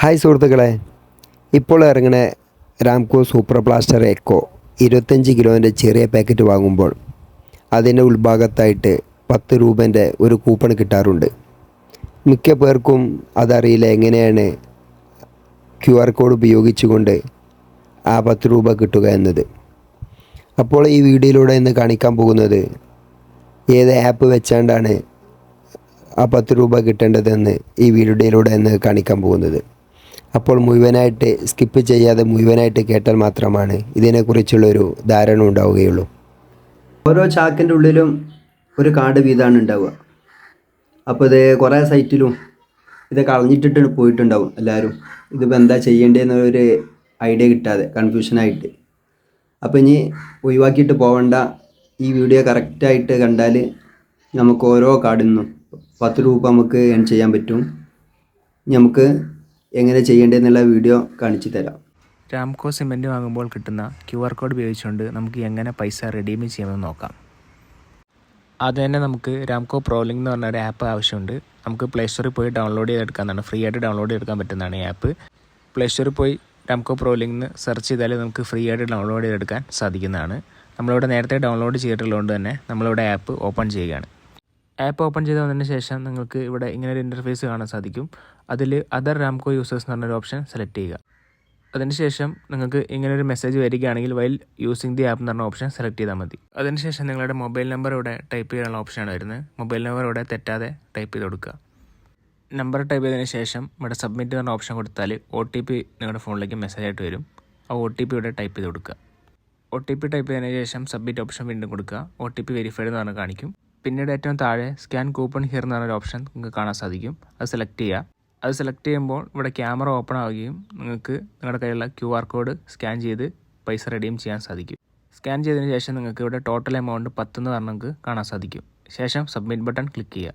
Hi സുഹൃത്തുക്കളെ. ഇപ്പോൾ ഇറങ്ങുന്ന രാംകോ സൂപ്പർ പ്ലാസ്റ്റർ എക്കോ ഇരുപത്തഞ്ച് കിലോന്റെ ചെറിയ പാക്കറ്റ് വാങ്ങുമ്പോൾ അതിന്റെ ഉൾഭാഗത്തായിട്ട് പത്ത് രൂപേന്റെ ഒരു കൂപ്പൺ കിട്ടാറുണ്ട്. മിക്ക പേർക്കും അതറിയില്ല എങ്ങനെയാണ് ക്യു ആർ കോഡ് ഉപയോഗിച്ചുകൊണ്ട് ആ പത്ത് രൂപ കിട്ടുക എന്നത്. അപ്പോൾ ഈ വീഡിയോയിലൂടെ ഇന്ന് കാണിക്കാൻ പോകുന്നത് ഏത് ആപ്പ് വെച്ചാണ്ടാണ് ആ പത്ത് രൂപ കിട്ടേണ്ടതെന്ന് ഈ വീഡിയോയിലൂടെ ഇന്ന് കാണിക്കാൻ പോകുന്നത്. അപ്പോൾ മുഴുവനായിട്ട് സ്കിപ്പ് ചെയ്യാതെ മുഴുവനായിട്ട് കേട്ടാൽ മാത്രമാണ് ഇതിനെക്കുറിച്ചുള്ളൊരു ധാരണ ഉണ്ടാവുകയുള്ളൂ. ഓരോ ചാക്കിന്റെ ഉള്ളിലും ഒരു കാട് വീതമാണ് ഉണ്ടാവുക. അപ്പോൾ ഇത് കുറേ സൈറ്റിലും ഇത് കളഞ്ഞിട്ടിട്ട് പോയിട്ടുണ്ടാവും എല്ലാവരും. ഇതിപ്പോൾ എന്താ ചെയ്യേണ്ടതെന്നൊരു ഐഡിയ കിട്ടാതെ കൺഫ്യൂഷനായിട്ട് അപ്പോൾ ഇനി ഒഴിവാക്കിയിട്ട് പോകണ്ട ഈ വീഡിയോ കറക്റ്റായിട്ട് കണ്ടാൽ നമുക്ക് ഓരോ കാർഡിൽ നിന്നും പത്ത് രൂപ നമുക്ക് ഏൺ ചെയ്യാൻ പറ്റും. നമുക്ക് എങ്ങനെ ചെയ്യേണ്ടതെന്നുള്ള വീഡിയോ കാണിച്ചു തരാം. രാംകോ സിമെന്റ് വാങ്ങുമ്പോൾ കിട്ടുന്ന ക്യു ആർ കോഡ് ഉപയോഗിച്ചുകൊണ്ട് നമുക്ക് എങ്ങനെ പൈസ റെഡീം ചെയ്യാമെന്ന് നോക്കാം. അത് തന്നെ നമുക്ക് രാംകോ പ്രോലിംഗ് എന്ന് പറഞ്ഞ ഒരു ആപ്പ് ആവശ്യമുണ്ട്. നമുക്ക് പ്ലേ സ്റ്റോറിൽ പോയി ഡൗൺലോഡ് ചെയ്തെടുക്കാവുന്നതാണ്. ഫ്രീ ആയിട്ട് ഡൗൺലോഡ് ചെയ്തെടുക്കാൻ പറ്റുന്നതാണ് ഈ ആപ്പ് പ്ലേ സ്റ്റോറിൽ പോയി രാംകോ പ്രോലിംഗ് എന്ന് സെർച്ച് ചെയ്താൽ നമുക്ക് ഫ്രീ ആയിട്ട് ഡൗൺലോഡ് ചെയ്തെടുക്കാൻ സാധിക്കുന്നതാണ്. നമ്മളിവിടെ നേരത്തെ ഡൗൺലോഡ് ചെയ്തിട്ടുള്ളതുകൊണ്ട് തന്നെ നമ്മളിവിടെ ആപ്പ് ഓപ്പൺ ചെയ്യുകയാണ്. ആപ്പ് ഓപ്പൺ ചെയ്ത് വന്നതിന് ശേഷം നിങ്ങൾക്ക് ഇവിടെ ഇങ്ങനെ ഒരു ഇന്റർഫേസ് കാണാൻ സാധിക്കും. അതിൽ അതർ റാംകോ യൂസേഴ്സ് എന്ന് പറഞ്ഞൊരു ഓപ്ഷൻ സെലക്ട് ചെയ്യുക. അതിനുശേഷം നിങ്ങൾക്ക് ഇങ്ങനെ ഒരു മെസ്സേജ് വരികയാണെങ്കിൽ വൈൽ യൂസിങ് ദി ആപ്പ് എന്ന് പറഞ്ഞ ഓപ്ഷൻ സെലക്ട് ചെയ്താൽ മതി. അതിനുശേഷം നിങ്ങളുടെ മൊബൈൽ നമ്പർ ഇവിടെ ടൈപ്പ് ചെയ്യാനുള്ള ഓപ്ഷനാണ് വരുന്നത്. മൊബൈൽ നമ്പർ ഇവിടെ തെറ്റാതെ ടൈപ്പ് ചെയ്ത് കൊടുക്കുക. നമ്പർ ടൈപ്പ് ചെയ്തതിന് ശേഷം ഇവിടെ സബ്മിറ്റ് എന്ന് പറഞ്ഞ ഓപ്ഷൻ കൊടുത്താൽ ഒ ടി പി നിങ്ങളുടെ ഫോണിലേക്ക് മെസ്സേജ് ആയിട്ട് വരും. ആ ഒ ടി പി ഇവിടെ ടൈപ്പ് ചെയ്ത് കൊടുക്കുക. ഒ ടി പി ടൈപ്പ് ചെയ്തതിന് ശേഷം സബ്മിറ്റ് ഓപ്ഷൻ വീണ്ടും കൊടുക്കുക. ഒ ടി പി വെരിഫൈഡ് എന്ന് പറഞ്ഞ് കാണിക്കും. പിന്നീട് ഏറ്റവും താഴെ സ്കാൻ കൂപ്പൺ ഹിയർ എന്ന് പറഞ്ഞൊരു ഓപ്ഷൻ നിങ്ങൾക്ക് കാണാൻ സാധിക്കും. അത് സെലക്ട് ചെയ്യുക അത് സെലക്ട് ചെയ്യുമ്പോൾ ഇവിടെ ക്യാമറ ഓപ്പൺ ആവുകയും നിങ്ങൾക്ക് നിങ്ങളുടെ കയ്യിലുള്ള ക്യു ആർ കോഡ് സ്കാൻ ചെയ്ത് പൈസ റെഡീം ചെയ്യാൻ സാധിക്കും. സ്കാൻ ചെയ്തതിന് ശേഷം നിങ്ങൾക്ക് ഇവിടെ ടോട്ടൽ എമൗണ്ട് പത്തെന്ന് പറഞ്ഞ് നിങ്ങൾക്ക് കാണാൻ സാധിക്കും. ശേഷം സബ്മിറ്റ് ബട്ടൺ ക്ലിക്ക് ചെയ്യുക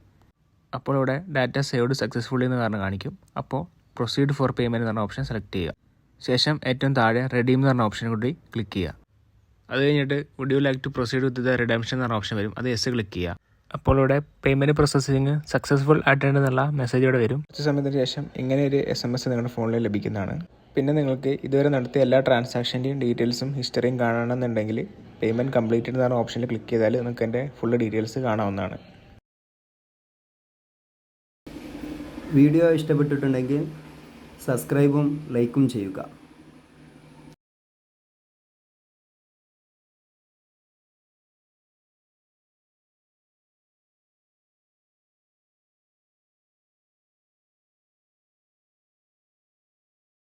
അപ്പോൾ ഇവിടെ ഡാറ്റ സേവ്ഡ് സക്സസ്ഫുള്ളി എന്ന് പറഞ്ഞ് കാണിക്കും. അപ്പോൾ പ്രൊസീഡ് ഫോർ പേയ്മെന്റ് എന്ന് പറഞ്ഞ ഓപ്ഷൻ സെലക്ട് ചെയ്യുക ശേഷം ഏറ്റവും താഴെ റെഡീം എന്ന് പറഞ്ഞ ഓപ്ഷൻ കൂടി ക്ലിക്ക് ചെയ്യുക അത് കഴിഞ്ഞിട്ട് would you like to proceed with the redemption എന്ന ഓപ്ഷൻ വരും. അത് എസ് ക്ലിക്ക് ചെയ്യുക. അപ്പോൾ ഇവിടെ പേയ്മെന്റ് പ്രോസസ്സിങ് സക്സസ്ഫുൾ ആയിട്ടുണ്ട് എന്നുള്ള മെസ്സേജ് ഇവിടെ വരും. കുറച്ച് സമയത്തിന് ശേഷം ഇങ്ങനെ ഒരു എസ് എം എസ് നിങ്ങളുടെ ഫോണിൽ ലഭിക്കുന്നതാണ്. പിന്നെ നിങ്ങൾക്ക് ഇതുവരെ നടത്തിയ എല്ലാ ട്രാൻസാക്ഷന്റെയും ഡീറ്റെയിൽസും ഹിസ്റ്ററിയും കാണണമെന്നുണ്ടെങ്കിൽ പേയ്മെന്റ് കംപ്ലീറ്റഡ് എന്ന് പറഞ്ഞ ഓപ്ഷനിൽ ക്ലിക്ക് ചെയ്താൽ നിങ്ങൾക്ക് എന്റെ ഫുൾ ഡീറ്റെയിൽസ് കാണാവുന്നതാണ്. വീഡിയോ ഇഷ്ടപ്പെട്ടിട്ടുണ്ടെങ്കിൽ സബ്സ്ക്രൈബും ലൈക്കും ചെയ്യുക.